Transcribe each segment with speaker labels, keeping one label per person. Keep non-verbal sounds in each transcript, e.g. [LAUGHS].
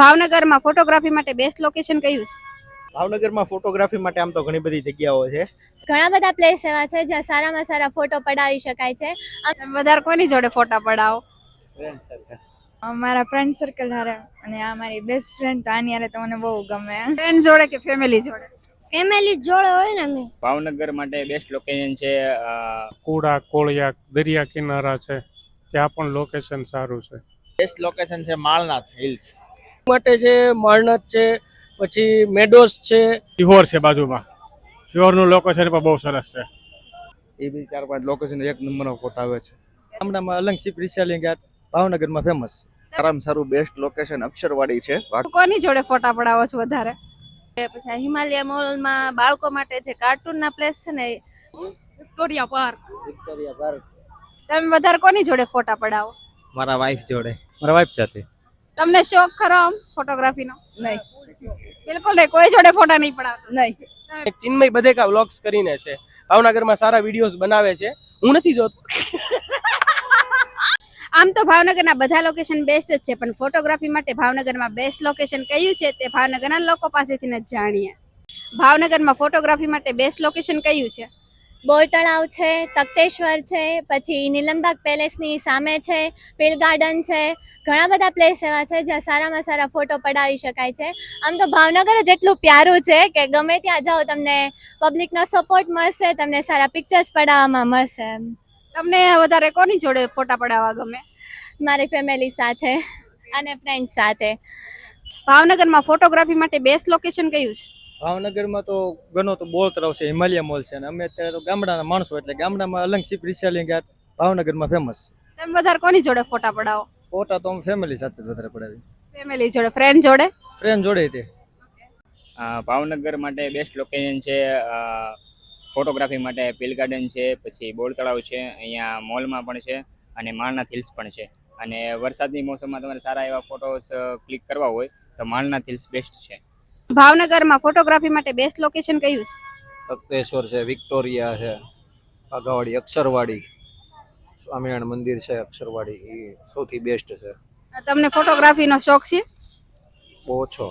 Speaker 1: ભાવનગરમાં ફોટોગ્રાફી માટે best location કયું છે?
Speaker 2: ભાવનગરમાં ફોટોગ્રાફી માટે આમ તો ઘણી બધી જગ્યાઓ છે.
Speaker 3: ઘણા બધા પ્લેસ એવા છે જ્યાં સારામાં સારા ફોટો પડાવી શકાય છે.
Speaker 1: વધારે કોની જોડે ફોટા પડાવો?
Speaker 4: મારા ફ્રેન્ડ સર્કલ હારે અને આ મારી બેસ્ટ ફ્રેન્ડ તો આની હારે તો મને બહુ ગમે.
Speaker 1: ફ્રેન્ડ જોડે કે ફેમિલી જોડે?
Speaker 3: ફેમિલી જોડે હોય ને મેં
Speaker 5: ભાવનગર માટે બેસ્ટ લોકેશન છે
Speaker 6: કુડા કોળિયા દરિયા કિનારા છે. ત્યાં પણ લોકેશન સારું છે.
Speaker 2: બેસ્ટ લોકેશન છે માળનાથ હિલ્સ
Speaker 7: માટે છે માળનાથ છે પછી મેડોસ છે.
Speaker 6: સિહોર છે બાજુમાં. સિહોરનું લોકેશન પણ બહુ સરસ છે.
Speaker 2: એ બી ચાર પાંચ લોકેશન એક નંબરનો ફોટો આવે છે.
Speaker 7: ગામડામાં અલંગશીપ રિસેલિંગ ઘાટ ભાવનગરમાં ફેમસ
Speaker 2: સારામાં સારું બેસ્ટ લોકેશન અક્ષરવાડી છે.
Speaker 1: કોની જોડે ફોટા પડાવો છો વધારે?
Speaker 8: પછી હિમાલય મોલમાં બાળકો માટે જે કાર્ટૂનના પ્લેસ છે ને
Speaker 1: વિક્ટોરિયા પાર્ક
Speaker 7: વિક્ટોરિયા પાર્ક
Speaker 1: તમે વધારે કોની જોડે ફોટા પડાવો?
Speaker 2: મારા વાઈફ જોડે.
Speaker 7: મારા વાઈફ સાથે.
Speaker 1: તમને શોખ ખરો આમ ફોટોગ્રાફીનો
Speaker 8: નહીં.
Speaker 1: બિલકુલ નહીં કોઈ જોડે ફોટા નહીં પડાવતા.
Speaker 8: નહીં.
Speaker 7: એક ચિન્મય બધેકા વ્લોગ્સ કરીને છે. ભાવનગરમાં સારા વિડીયોઝ બનાવે છે. હું નથી જોતો. [LAUGHS]
Speaker 1: આમ તો ભાવનગરના બધા લોકેશન બેસ્ટ જ છે પણ ફોટોગ્રાફી માટે ભાવનગરમાં બેસ્ટ લોકેશન કયું છે તે ભાવનગરના લોકો પાસેથી જ જાણીએ. ભાવનગરમાં ફોટોગ્રાફી માટે બેસ્ટ લોકેશન કયું છે?
Speaker 3: બોર તળાવ છે તખતેશ્વર છે પછી નીલમબાગ પેલેસની સામે છે પિલ ગાર્ડન છે. ઘણા બધા પ્લેસ એવા છે જ્યાં સારામાં સારા ફોટો પડાવી શકાય છે. આમ તો ભાવનગર જ એટલું પ્યારું છે કે ગમે ત્યાં જાઓ તમને પબ્લિકનો સપોર્ટ મળશે તમને સારા પિક્ચર્સ પડાવવામાં મળશે.
Speaker 1: તમને વધારે કોની જોડે ફોટા પડાવવા ગમે?
Speaker 3: મારી ફેમિલી સાથે અને ફ્રેન્ડ્સ સાથે.
Speaker 1: ભાવનગરમાં ફોટોગ્રાફી માટે બેસ્ટ લોકેશન કયું છે?
Speaker 7: ભાવનગરમાં તો ઘણો તો બોલ તરફ છે હિમાલય મોલ છે અને અમે અત્યારે તો ગામડાના માણસો એટલે ગામડામાં અલંગશીપ રિસેલિંગ આર્ટ ભાવનગરમાં ફેમસ
Speaker 1: તમે વધારે કોની જોડે ફોટા પડાવો?
Speaker 7: ફોટા તો અમે ફેમિલી સાથે જ વધારે પડાવી
Speaker 1: ફેમિલી જોડે ફ્રેન્ડ જોડે?
Speaker 7: ફ્રેન્ડ જોડે તે.
Speaker 5: ભાવનગર માટે બેસ્ટ લોકેશન છે ફોટોગ્રાફી માટે પીલ ગાર્ડન છે પછી બોર તળાવ છે અહીંયા મોલમાં પણ છે અને માળનાથ હિલ્સ પણ છે. અને વરસાદની મોસમમાં તમારે સારા એવા ફોટોસ ક્લિક કરવા હોય તો માળનાથ હિલ્સ બેસ્ટ છે.
Speaker 1: ભાવનગરમાં ફોટોગ્રાફી માટે બેસ્ટ લોકેશન કયું છે?
Speaker 2: તખતેશ્વર છે વિક્ટોરિયા છે પાગાવાડી અક્ષરવાડી સ્વામિનારાયણ મંદિર છે અક્ષરવાડી એ સૌથી બેસ્ટ છે.
Speaker 1: તમને ફોટોગ્રાફીનો શોખ છે?
Speaker 2: બહુ ઓછો.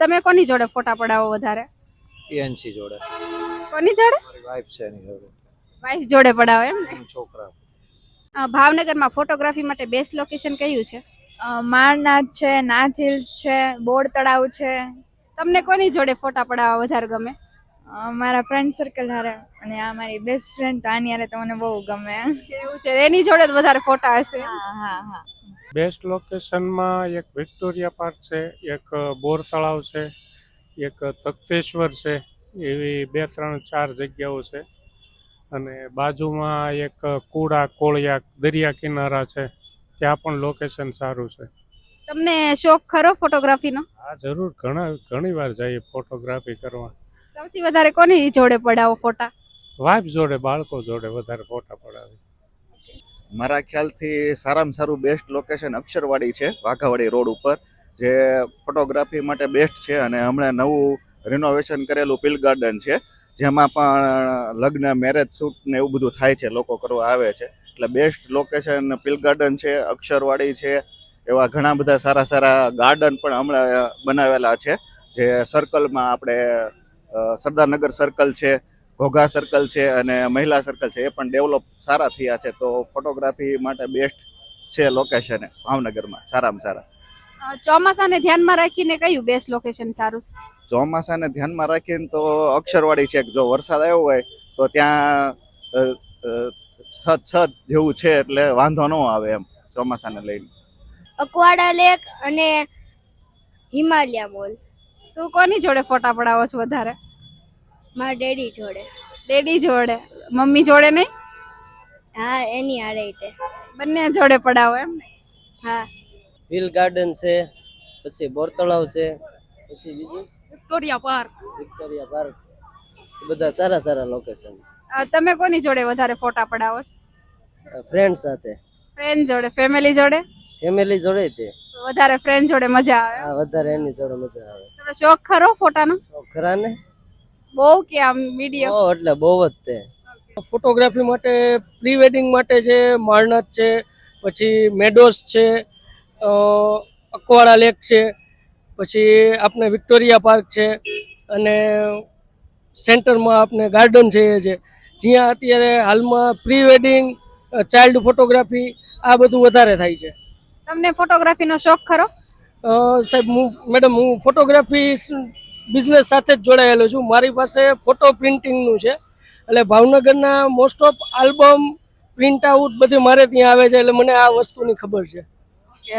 Speaker 1: તમે કોની જોડે ફોટા પડાવો વધારે?
Speaker 2: પીએનસી જોડે.
Speaker 1: કોની જોડે?
Speaker 2: વાઈફ છે એની જોડે.
Speaker 1: વાઈફ જોડે પડાવો એમ ને?
Speaker 2: છોકરા.
Speaker 1: ભાવનગરમાં ફોટોગ્રાફી માટે બેસ્ટ લોકેશન કયું છે?
Speaker 4: અ, માળનાથ છે નાથ હિલ્સ છે બોર તળાવ છે.
Speaker 1: તમને કોની જોડે ફોટા પડાવવા વધારે ગમે?
Speaker 4: મારા ફ્રેન્ડ સર્કલ હારે અને આ મારી બેસ્ટ ફ્રેન્ડ તો આની હારે તો મને બહુ ગમે.
Speaker 1: એવું છે એની જોડે જ વધારે ફોટા હશે
Speaker 4: હા હા હા.
Speaker 6: બેસ્ટ લોકેશનમાં એક વિક્ટોરિયા પાર્ક છે એક બોર તળાવ છે એક તખતેશ્વર છે એવી બે ત્રણ ચાર જગ્યાઓ છે. અને બાજુમાં એક કુડા કોળિયા દરિયા કિનારા છે. ત્યાં પણ લોકેશન સારું છે.
Speaker 1: તમને શોખ ખરો ફોટોગ્રાફીનો?
Speaker 6: આ જરૂર. ઘણા ઘણી વાર જઈએ ફોટોગ્રાફી કરવા.
Speaker 1: સૌથી વધારે કોની જોડે પડાવો ફોટા?
Speaker 6: વાઇફ જોડે બાળકો જોડે વધારે ફોટા પડાવે.
Speaker 2: મારા ખ્યાલથી સારામાં સારું બેસ્ટ લોકેશન અક્ષરવાડી છે વાઘાવાડી રોડ ઉપર જે ફોટોગ્રાફી માટે બેસ્ટ છે અને હમણાં નવું રિનોવેશન કરેલું પિલ ગાર્ડન છે જેમાં પણ લગ્ન મેરેજ શૂટ ને એવું બધું થાય છે લોકો કરવા આવે છે. એટલે બેસ્ટ લોકેશન પિલ ગાર્ડન છે અક્ષરવાડી છે એવા ઘણા બધા સારા સારા ગાર્ડન પણ હમણાં બનાવેલા છે જે સર્કલમાં આપણે સરદારનગર સર્કલ છે ઘોઘા સર્કલ છે અને મહિલા સર્કલ છે એ પણ ડેવલપ સારા થયા છે. તો ફોટોગ્રાફી માટે બેસ્ટ છે લોકેશન ભાવનગરમાં સારામાં સારા.
Speaker 1: ચોમાસાને ધ્યાનમાં રાખીને કયું બેસ્ટ લોકેશન સારું છે?
Speaker 2: ચોમાસાને ધ્યાનમાં રાખીને તો અક્ષરવાડી છે જો વરસાદ આવ્યો હોય તો ત્યાં છત છત જેવું છે એટલે વાંધો ન આવે એમ ચોમાસાને લઈને.
Speaker 3: અકવાડા લેક અને હિમાલયા મોલ.
Speaker 1: તું કોની જોડે ફોટા પડાવો છો વધારે?
Speaker 3: મારા ડેડી જોડે.
Speaker 1: ડેડી જોડે? મમ્મી જોડે નહીં?
Speaker 3: હા એની આ રીતે
Speaker 1: બંને જોડે પડાવો એમ ને?
Speaker 3: હા.
Speaker 7: હિલ ગાર્ડન છે પછી બોરતળાવ છે પછી બીજું?
Speaker 1: વિક્ટોરિયા પાર્ક
Speaker 7: વિક્ટોરિયા પાર્ક છે બધા સારા સારા લોકેશન
Speaker 1: અ, તમે કોની જોડે વધારે ફોટા પડાવો છો?
Speaker 7: ફ્રેન્ડ સાથે.
Speaker 1: ફ્રેન્ડ જોડે ફેમિલી જોડે?
Speaker 7: ફેમિલી જોડે તે.
Speaker 1: વધારે ફ્રેન્ડ જોડે મજા આવે?
Speaker 7: હા વધારે એની જોડે મજા આવે.
Speaker 1: તમને શોખ ખરો ફોટાનો?
Speaker 7: શોખ ખરા ને
Speaker 1: બહુ કે આમ વીડિયો
Speaker 7: બહુ એટલે બહુ જ તે.
Speaker 9: ફોટોગ્રાફી માટે પ્રી વેડિંગ માટે છે માળનાથ છે પછી મેડોસ છે અકવાડા લેક છે પછી આપણે વિક્ટોરિયા પાર્ક છે અને સેન્ટરમાં આપણે ગાર્ડન છે એ છે. જ્યાં અત્યારે હાલમાં પ્રી વેડિંગ ચાઇલ્ડ ફોટોગ્રાફી આ બધું વધારે થાય છે.
Speaker 1: તમને ફોટોગ્રાફીનો શોખ ખરો?
Speaker 9: સાહેબ હું મેડમ હું ફોટોગ્રાફી બિઝનેસ સાથે જ જોડાયેલો છું. મારી પાસે ફોટો પ્રિન્ટિંગનું છે. એટલે ભાવનગરના most of album print out બધી મારે ત્યાં આવે છે એટલે મને આ વસ્તુની ખબર છે.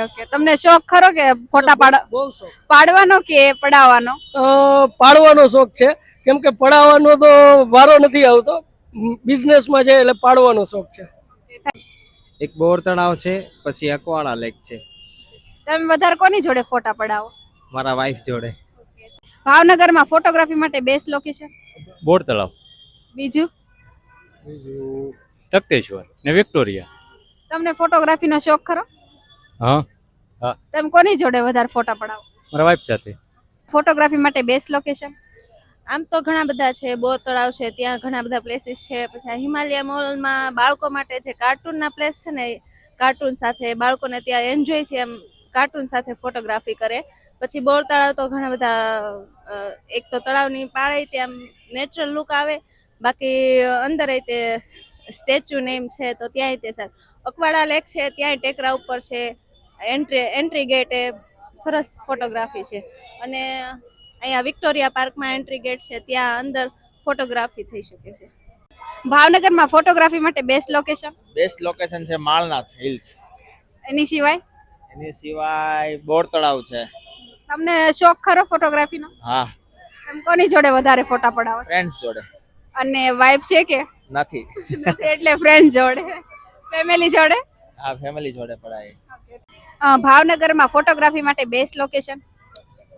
Speaker 1: ઓકે તમને શોખ ખરો કે ફોટા પાડવા
Speaker 9: બહુ શોખ.
Speaker 1: પાડવાનો કે પડાવવાનો?
Speaker 9: પાડવાનો શોખ છે. કેમ કે પડાવવાનો તો વારો નથી આવતો. બિઝનેસમાં છે એટલે પાડવાનો શોખ છે.
Speaker 10: એક બોર તળાવ છે પછી અકવાડા લેક છે.
Speaker 1: તમે વધારે કોની જોડે ફોટા પડાવો?
Speaker 10: મારા વાઈફ જોડે.
Speaker 1: ભાવનગરમાં ફોટોગ્રાફી માટે બેસ્ટ લોકેશન
Speaker 11: બોર તળાવ.
Speaker 1: બીજું?
Speaker 11: બીજું તક્તેશ્વર ને વિક્ટોરિયા.
Speaker 1: તમને ફોટોગ્રાફીનો શોખ ખરો?
Speaker 11: હા.
Speaker 1: તમે કોની જોડે વધારે ફોટા પડાવો?
Speaker 11: મારા વાઈફ સાથે.
Speaker 1: ફોટોગ્રાફી માટે બેસ્ટ લોકેશન
Speaker 8: આમ તો ઘણા બધા છે બોર તળાવ છે, ત્યાં ઘણા બધા પ્લેસીસ છે. પછી હિમાલય મોલમાં બાળકો માટે જે કાર્ટૂનના પ્લેસ છે ને કાર્ટૂન સાથે બાળકોને ત્યાં એન્જોયથી એમ કાર્ટૂન સાથે ફોટોગ્રાફી કરે. પછી બોર તળાવ તો ઘણા બધા એક તો તળાવની પાળે ત્યાં નેચરલ લુક આવે. બાકી અંદર તે સ્ટેચ્યુ નેમ છે તો ત્યાંય તે સર. અકવાડા લેક છે, ત્યાંય ટેકરા ઉપર છે. એન્ટ્રી એન્ટ્રી ગેટ એ સરસ ફોટોગ્રાફી છે. અને અહીંયા વિક્ટોરિયા પાર્કમાં એન્ટ્રી ગેટ છે ત્યાં અંદર ફોટોગ્રાફી થઈ શકે છે.
Speaker 1: ભાવનગરમાં ફોટોગ્રાફી માટે બેસ્ટ લોકેશન
Speaker 10: બેસ્ટ લોકેશન છે માળનાથ હિલ્સ
Speaker 1: એની સિવાય?
Speaker 10: એની સિવાય બોર તળાવ છે.
Speaker 1: તમને શોખ ખરો ફોટોગ્રાફીનો
Speaker 10: હા.
Speaker 1: એમ કોની જોડે વધારે ફોટા પડાવો
Speaker 10: ફ્રેન્ડ્સ જોડે.
Speaker 1: અને વાઇફ છે કે?
Speaker 10: નથી.
Speaker 1: એટલે ફ્રેન્ડ જોડે. ફેમિલી જોડે?
Speaker 10: હા ફેમિલી જોડે પડાય.
Speaker 1: ભાવનગરમાં ફોટોગ્રાફી માટે best location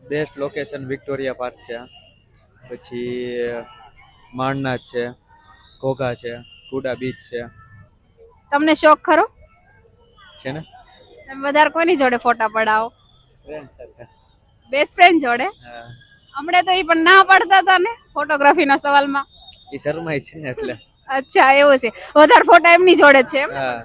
Speaker 10: best location Victoria park છે. પછી માણનાથ છે ઘોઘા છે કુડા બીચ છે.
Speaker 1: તમને શોખ ખરો?
Speaker 10: છે ને?
Speaker 1: તમે વધારે કોની જોડે ફોટા પડાવો? બેસ્ટ ફ્રેન્ડ જોડે? હમણાં તો એ પણ ના પાડતા હતા ને ફોટોગ્રાફીના સવાલમાં?
Speaker 10: એ શરમાય છે ને એટલે.
Speaker 1: અચ્છા એવું છે. વધારે ફોટા એમની જોડે છે એમ?
Speaker 10: હા.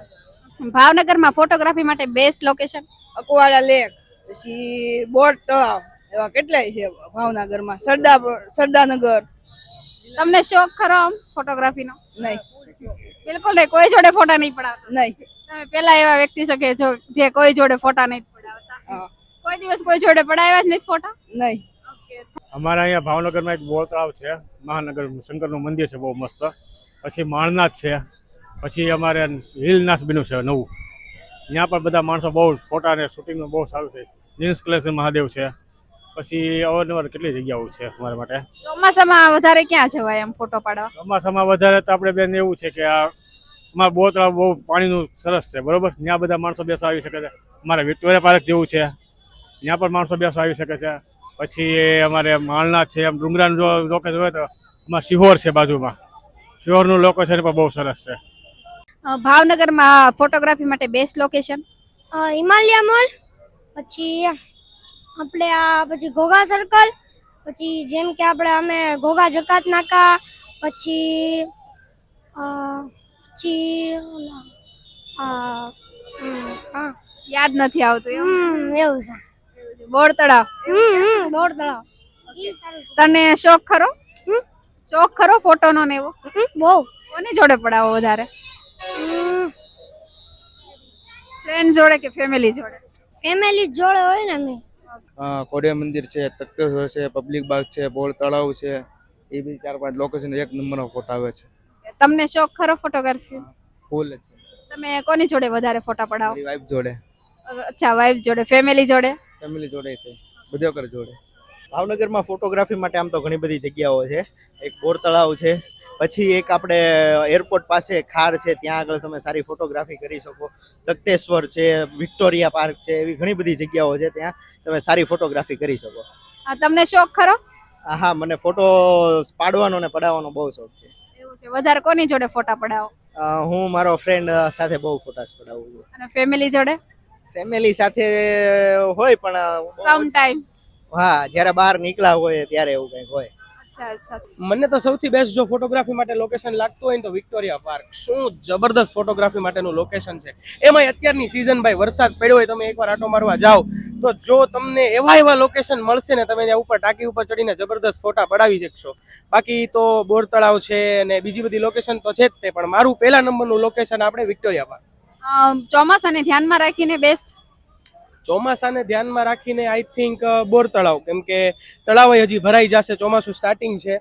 Speaker 1: ભાવનગરમાં ફોટોગ્રાફી માટે બેસ્ટ લોકેશન
Speaker 12: અકવાડા લેક પછી બોટ તળાવ એવા કેટલાય છે ભાવનગરમાં? સરદાર સરદારનગર
Speaker 1: તમને શોખ ખરો આમ ફોટોગ્રાફીનો?
Speaker 12: નહીં.
Speaker 1: બિલકુલ નહીં કોઈ જોડે ફોટા નહીં પડાવતા.
Speaker 12: નહીં.
Speaker 1: તમે પેલા એવા વ્યક્તિ શકે જો જે કોઈ જોડે ફોટા નહીં પડાવતા. કોઈ દિવસ કોઈ જોડે પડાવ્યા જ નહીં ફોટા?
Speaker 12: નહીં.
Speaker 6: અમારા અહીંયા ભાવનગરમાં એક બોળ તળાવ છે મહાનગર શંકરનું મંદિર છે બહુ મસ્ત. પછી માણનાથ છે પછી અમારે હિલનાથ બન્યું છે નવું. ત્યાં પણ બધા માણસો બહુ ફોટા ને શૂટિંગનું બહુ સારું છે. જીન્સ કલેક્શન મહાદેવ છે. પછી અવારનવાર કેટલી જગ્યાઓ છે અમારા માટે?
Speaker 1: ચોમાસામાં વધારે ક્યાં જવાય એમ ફોટો પાડવા?
Speaker 6: ચોમાસામાં વધારે તો આપણે બેન એવું છે કે આ અમારા બોતળા તળાવ બહુ પાણીનું સરસ છે બરોબર? ત્યાં બધા માણસો બેસવા આવી શકે છે. અમારે વિક્ટોરિયા પાર્ક જેવું છે. ત્યાં પણ માણસો બેસવા આવી શકે છે. પછી અમારે માળના છે એમ ડુંગરાનું જો લોકેશન હોય તો અમારે સિહોર છે બાજુમાં. સિહોરનું લોકેશન પણ બહુ સરસ છે.
Speaker 1: ભાવનગરમાં ફોટોગ્રાફી માટે બેસ્ટ લોકેશન
Speaker 3: હિમાલયા મોલ પછી આપણે આ પછી ઘોઘા સર્કલ પછી જેમ કે આપણે અમે ઘોઘા જકાત નાકા પછી પછી
Speaker 1: યાદ નથી આવતું એવું
Speaker 3: એવું છે.
Speaker 1: બોર તળાવ?
Speaker 3: હમ દોડ તળાવ.
Speaker 1: તને શોખ ખરો? શોખ ખરો ફોટોનો ને એવો?
Speaker 3: બહુ.
Speaker 1: કોની જોડે પડાવો વધારે? ફ્રેન્ડ જોડે કે ફેમિલી જોડે?
Speaker 3: ફેમિલી જોડે હોય ને અમે.
Speaker 10: કોડિયા મંદિર છે તકતેશ્વર છે પબ્લિક બાગ છે બોર તળાવ છે એ બી ચાર પાંચ લોકેશન એક નંબરનો ફોટો આવે છે.
Speaker 1: તમને શોખ ખરો ફોટોગ્રાફી
Speaker 10: ફૂલ છે
Speaker 1: તમે કોની જોડે વધારે ફોટા પડાવો?
Speaker 10: મારી વાઈફ જોડે.
Speaker 1: અચ્છા વાઈફ જોડે ફેમિલી જોડે?
Speaker 10: ફેમિલી જોડે તે બધો કર જોડે.
Speaker 7: ભાવનગરમાં ફોટોગ્રાફી માટે આમ તો ઘણી બધી જગ્યાઓ છે. એક બોર તળાવ છે પછી એક આપણે એરપોર્ટ પાસે ખાર છે ત્યાં આગળ તમે સારી ફોટોગ્રાફી કરી શકો. તખતેશ્વર છે વિક્ટોરિયા પાર્ક છે એવી ઘણી બધી જગ્યાઓ છે ત્યાં તમે સારી ફોટોગ્રાફી કરી શકો.
Speaker 1: તમને શોખ ખરો?
Speaker 7: હા મને ફોટો પાડવાનો ને પડાવવાનો બહુ શોખ છે.
Speaker 1: એવું છે. વધારે કોની જોડે ફોટા પડાવો?
Speaker 7: હું મારો ફ્રેન્ડ સાથે બહુ ફોટા પડાવું છું.
Speaker 1: અને ફેમિલી જોડે?
Speaker 7: ફેમિલી સાથે હોય પણ
Speaker 1: સમ ટાઈમ
Speaker 7: હા જ્યારે બહાર નીકળ્યા હોય ત્યારે એવું કંઈક હોય.
Speaker 13: મને તો સૌથી બેસ્ટ જો ફોટોગ્રાફી માટે લોકેશન લાગતું હોય ને તો વિક્ટોરિયા પાર્ક શું જબરદસ્ત ફોટોગ્રાફી માટેનું લોકેશન છે? એમાંય અત્યારની સિઝન ભાઈ વરસાદ પડ્યો હોય તમે એકવાર આટો મારવા જાઓ. તો જો તમને એવા એવા લોકેશન મળશે ને તમે ત્યાં ઉપર ટાંકી ઉપર ચડીને જબરદસ્ત ફોટા પડાવી શકશો. બાકી તો બોર તળાવ છે અને બીજી બધી લોકેશન તો છે જ તે પણ મારું પહેલા નંબરનું લોકેશન આપણે વિક્ટોરિયા પાર્ક
Speaker 1: ચોમાસાને ધ્યાનમાં રાખીને બેસ્ટ
Speaker 13: ચોમાસાને ધ્યાનમાં રાખીને આઈ થિંક બોર તળાવ કેમ કે તળાવ હજી ભરાઈ જશે ચોમાસું સ્ટાર્ટિંગ છે.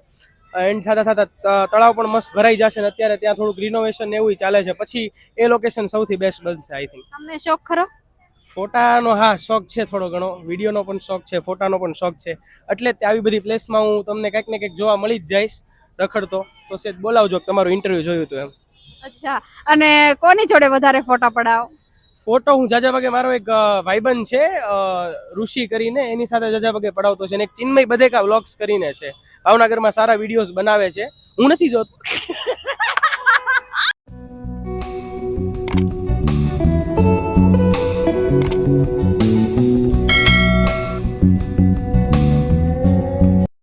Speaker 13: એન્ડ થતાં થતાં તળાવ પણ મસ્ત ભરાઈ જશે ને અત્યારે ત્યાં થોડુંક રિનોવેશન એવું ચાલે છે. પછી એ લોકેશન સૌથી બેસ્ટ બનશે આઈ થિંક
Speaker 1: તમને શોખ ખરો?
Speaker 13: ફોટાનો હા શોખ છે થોડો ઘણો. વિડીયોનો પણ શોખ છે ફોટાનો પણ શોખ છે. એટલે તે આવી બધી પ્લેસમાં હું તમને કંઈક ને કંઈક જોવા મળી જ જઈશ રખડતો. તો સેજ બોલાવજો તમારું ઇન્ટરવ્યૂ જોયું હતું એમ.
Speaker 1: અચ્છા. અને કોની જોડે વધારે ફોટા પડાવો?
Speaker 13: ફોટો હું જાજાભાગે મારો એક ભાઈબંધ છે ઋષિ કરીને એની સાથે જાજાભાગે પડાવતો છે અને એક ચિન્મય બધેકા વ્લોગ્સ કરીને છે. ભાવનગરમાં સારા વિડીયોઝ બનાવે છે. હું નથી જોતો.